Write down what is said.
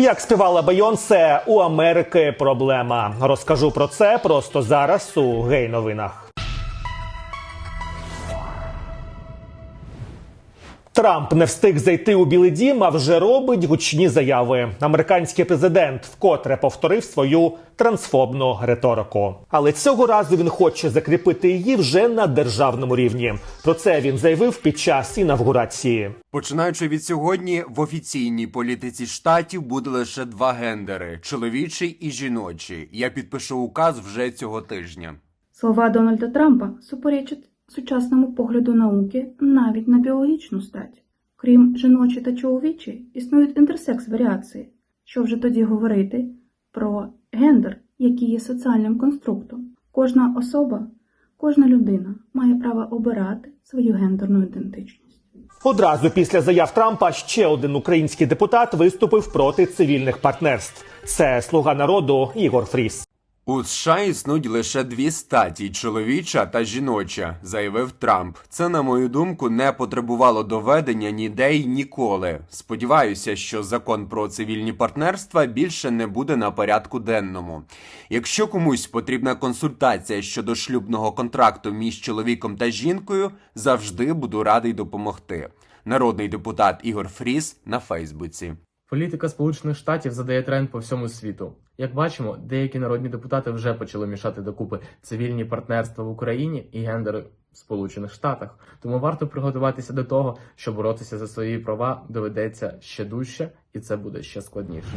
Як співала Бейонсе, у Америки проблема. Розкажу про це просто зараз у гей-новинах. Трамп не встиг зайти у Білий Дім, а вже робить гучні заяви. Американський президент вкотре повторив свою трансфобну риторику. Але цього разу він хоче закріпити її вже на державному рівні. Про це він заявив під час інавгурації. Починаючи від сьогодні, в офіційній політиці штатів буде лише два гендери: чоловічий і жіночий. Я підпишу указ вже цього тижня. Слова Дональда Трампа суперечать сучасному погляду науки навіть на біологічну стать. Крім жіночі та чоловічі, існують інтерсекс варіації. Що вже тоді говорити про гендер, який є соціальним конструктом. Кожна особа, кожна людина має право обирати свою гендерну ідентичність. Одразу після заяв Трампа ще один український депутат виступив проти цивільних партнерств. Це слуга народу Ігор Фріс. У США існують лише дві статі чоловіча та жіноча, заявив Трамп. Це, на мою думку, не потребувало доведення ніде й ніколи. Сподіваюся, що закон про цивільні партнерства більше не буде на порядку денному. Якщо комусь потрібна консультація щодо шлюбного контракту між чоловіком та жінкою, завжди буду радий допомогти. Народний депутат Ігор Фріс на Фейсбуці. Політика Сполучених Штатів задає тренд по всьому світу. Як бачимо, деякі народні депутати вже почали мішати докупи цивільні партнерства в Україні і гендери в Сполучених Штатах. Тому варто приготуватися до того, що боротися за свої права доведеться ще дужче, і це буде ще складніше.